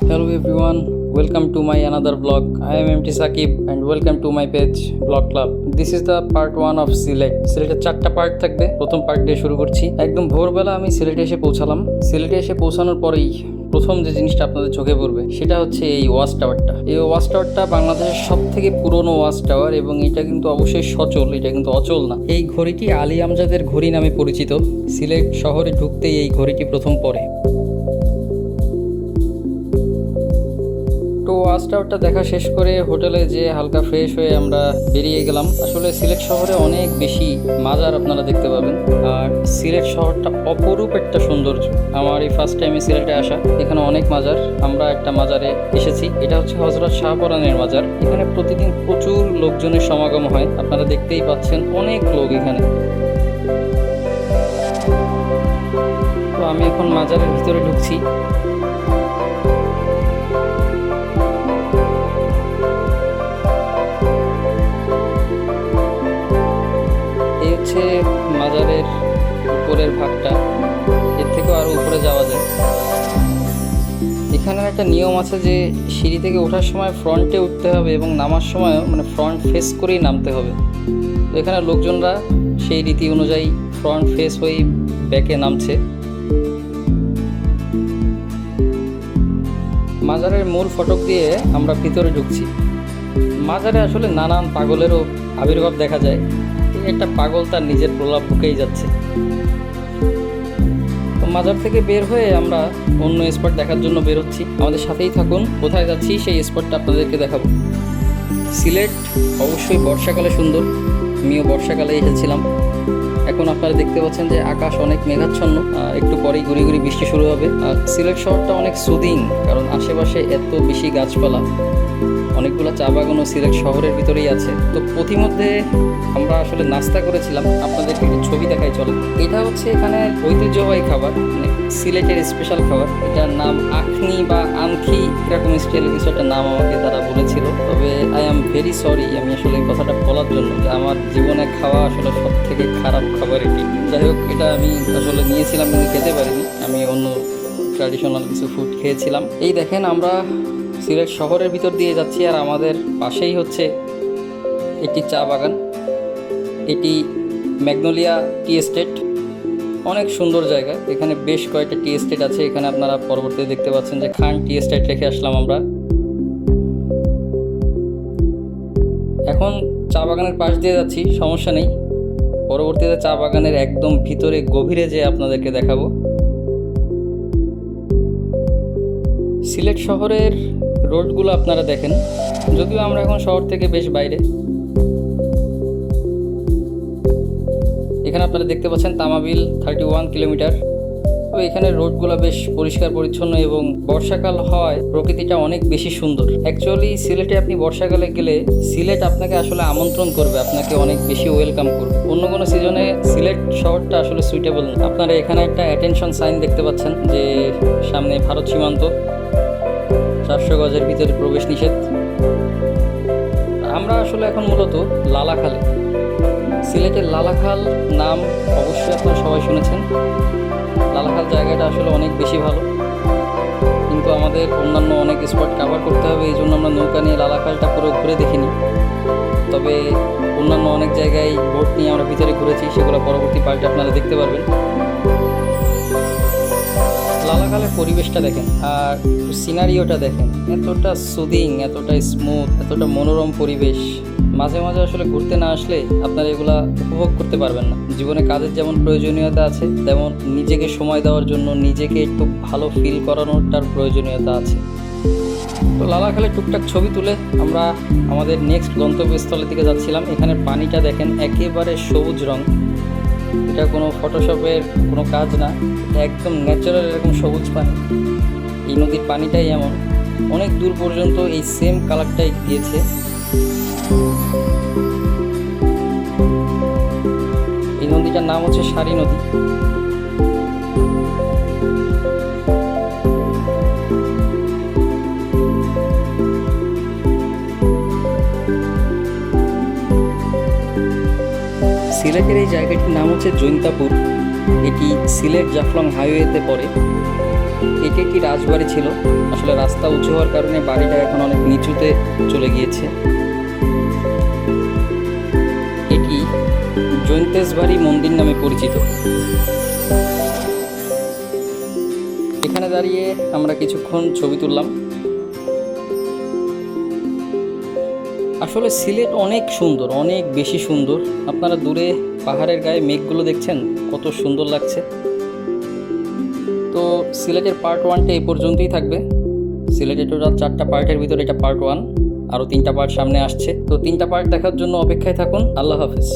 Hello everyone, welcome to my another vlog. I am MT Sakib and welcome to my page Vlog Club. This is the part 1 of Sylhet সিলেটের চারটা part থাকবে। প্রথম part দিয়ে শুরু করছি। একদম ভোরবেলা আমি সিলেটে এসে পৌঁছালাম। সিলেটে এসে পৌঁছানোর পরেই প্রথম যে জিনিসটা আপনাদের চোখে পড়বে সেটা হচ্ছে এই ওয়াচ টাওয়ারটা। এই ওয়াচ টাওয়ারটা বাংলাদেশের সব থেকে পুরনো ওয়াচ টাওয়ার এবং এটা কিন্তু অবশ্যই সচল এটা কিন্তু অচল না। এই ঘড়িটি আলী আমজাদের ঘড়ি নামে পরিচিত। সিলেট শহরে ঢুকতেই এই ঘড়িটি প্রথম পড়ে। ওয়াচ টাওয়ারটা দেখা শেষ করে হোটেলে যে হালকা ফ্রেশ হয়ে আমরা বেরিয়ে গেলাম। আসলে সিলেট শহরে অনেক বেশি মাজার আপনারা দেখতে পাবেন। আর সিলেট শহরটা অপরূপ একটা সৌন্দর্য। আমার এই ফার্স্ট টাইমে সিলেটে আসা। এখানে অনেক মাজার। আমরা একটা মাজারে এসেছি। এটা হচ্ছে হজরত শাহপরানের মাজার। এখানে প্রতিদিন প্রচুর লোকজনের সমাগম হয়। আপনারা দেখতেই পাচ্ছেন অনেক লোক এখানে। তো আমি এখন মাজারের ভিতরে ঢুকছি। মাজারের উপরের ভাগটা, এর থেকেও আরও উপরে যাওয়া যায়। এখানে একটা নিয়ম আছে যে সিঁড়ি থেকে ওঠার সময় ফ্রন্টে উঠতে হবে এবং নামার সময়ও মানে ফ্রন্ট ফেস করেই নামতে হবে। তো এখানে লোকজনরা সেই রীতি অনুযায়ী ফ্রন্ট ফেস হয়েই ব্যাকে নামছে। মাজারের মূল ফটক দিয়ে আমরা ভিতরে ঢুকছি। মাজারে আসলে নানান পাগলেরও আবির্ভাব দেখা যায়। একটা পাগল তার নিজের প্রলাপ বুকেই যাচ্ছে। তো মাজার থেকে বের হয়ে আমরা অন্য স্পট দেখার জন্য বেরোচ্ছি আমাদের সাথেই থাকুন। কোথায় যাচ্ছি সেই স্পটটা আপনাদেরকে দেখাবো। সিলেট অবশ্যই বর্ষাকালে সুন্দর। আমিও বর্ষাকালে এসেছিলাম। এখন আপনারা দেখতে পাচ্ছেন যে আকাশ অনেক মেঘাচ্ছন্ন। একটু পরেই ঘুরি ঘুরি বৃষ্টি শুরু হবে। আর সিলেট শহরটা অনেক সুদিং কারণ আশেপাশে এত বেশি গাছপালা। অনেকগুলো চা বাগানও সিলেট শহরের ভিতরেই আছে। তো প্রতিমধ্যে আমরা আসলে নাস্তা করেছিলাম। আপনাদের একটু ছবি দেখাই, চলে। এটা হচ্ছে এখানে ঐতিহ্যবাহী খাবার মানে সিলেটের স্পেশাল খাবার। এটার নাম আখনি বা আনখি এরকম স্টাইলের কিছু একটা নাম আমাকে তারা বলেছিল। তবে আই এম ভেরি সরি আমি আসলে এই কথাটা বলার জন্য যে আমার জীবনে খাওয়া আসলে সব থেকে খারাপ খাবার এটি। যাই হোক, এটা আমি আসলে নিয়েছিলাম, কিন্তু খেতে পারিনি। আমি অন্য ট্র্যাডিশনাল কিছু ফুড খেয়েছিলাম। এই দেখেন, আমরা সিলেট শহরের ভিতর দিয়ে যাচ্ছি আর আমাদের পাশেই হচ্ছে একটি চা বাগান। এটি ম্যাগনোলিয়া টি এস্টেট। অনেক সুন্দর জায়গা। এখানে বেশ কয়েকটা টি এস্টেট আছে। এখানে আপনারা পরবর্তীতে দেখতে পাচ্ছেন যে খান টি এস্টেট রেখে আসলাম আমরা। এখন চা বাগানের পাশ দিয়ে যাচ্ছি। সমস্যা নেই। পরবর্তীতে চা বাগানের একদম ভিতরে গভীরে যে আপনাদেরকে দেখাবো। সিলেট শহরের রোডগুলো আপনারা দেখেন। যদিও আমরা এখন শহর থেকে বেশ বাইরে। এখানে আপনারা দেখতে পাচ্ছেন তামাবিল থার্টি ওয়ান কিলোমিটার। তো এখানে রোডগুলো বেশ পরিষ্কার, পরিচ্ছন্ন এবং বর্ষাকাল হয় প্রকৃতিটা অনেক বেশি সুন্দর। অ্যাকচুয়ালি সিলেটে আপনি বর্ষাকালে গেলে সিলেট আপনাকে আসলে আমন্ত্রণ করবে, আপনাকে অনেক বেশি ওয়েলকাম করবে। অন্য কোনো সিজনে সিলেট শহরটা আসলে সুইটেবল আপনারা এখানে একটা অ্যাটেনশন সাইন দেখতে পাচ্ছেন যে সামনে ভারত সীমান্ত। চারশো গজের ভিতরে প্রবেশ নিষেধ। আমরা আসলে এখন মূলত লালাখালে। সিলেটের লালাখাল নাম অবশ্যই আপনারা সবাই শুনেছেন। লালাখাল জায়গাটা আসলে অনেক বেশি ভালো। কিন্তু আমাদের অন্যান্য অনেক স্পট কভার করতে হবে, এই জন্য আমরা নৌকা নিয়ে লালাখালটা পুরো ঘুরে দেখিনি। তবে অন্যান্য অনেক জায়গায় বোট নিয়ে আমরা ভিতরে ঘুরেছি, সেগুলো পরবর্তী পার্টে আপনারা দেখতে পারবেন। লালাখালের পরিবেশটা দেখেন, আর সিনারিওটা দেখেন, এতটা সুদিং এতটা স্মুথ এতটা মনোরম পরিবেশ। মাঝে মাঝে আসলে ঘুরতে না আসলে আপনারা এগুলা উপভোগ করতে পারবেন না। জীবনে কাজের যেমন প্রয়োজনীয়তা আছে, তেমন নিজেকে সময় দেওয়ার জন্য নিজেকে একটু ভালো ফিল করানোরটার প্রয়োজনীয়তা আছে। তো লালাখালে টুকটাক ছবি তুলে আমরা আমাদের নেক্সট গন্তব্যস্থলের দিকে যাচ্ছিলাম। এখানে পানিটা দেখেন, একেবারে সবুজ রং। এটা কোনো ফটোশপের কোনো কাজ না, এটা একদম ন্যাচারাল এরকম সবুজ পানি। এই নদীর পানিটাই এমন। অনেক দূর পর্যন্ত এই সেম কালারটাই গিয়েছে। এই নদীটার নাম হচ্ছে সারি নদী। সিলেটের এই জায়গাটির নাম হচ্ছে জৈন্তাপুর। এটি সিলেট জাফলং হাইওয়েতে পড়ে। এটি একটি রাজবাড়ি ছিল। আসলে রাস্তা উঁচু হওয়ার কারণে বাড়িটা এখন অনেক নিচুতে চলে গিয়েছে। এটি জৈন্তেশবাড়ি মন্দির নামে পরিচিত। এখানে দাঁড়িয়ে আমরা কিছুক্ষণ ছবি তুললাম। আসলে সিলেট অনেক সুন্দর, অনেক বেশি সুন্দর। আপনারা দূরে পাহাড়ের গায়ে মেঘগুলো দেখছেন, কত সুন্দর লাগছে। তো সিলেটের পার্ট ওয়ানটা এই পর্যন্তই থাকবে। সিলেটের টোটাল চারটা পার্টের ভিতরে এটা পার্ট ওয়ান আরও তিনটা পার্ট সামনে আসছে। তো তিনটা পার্ট দেখার জন্য অপেক্ষায় থাকুন, আল্লাহ হাফিজ।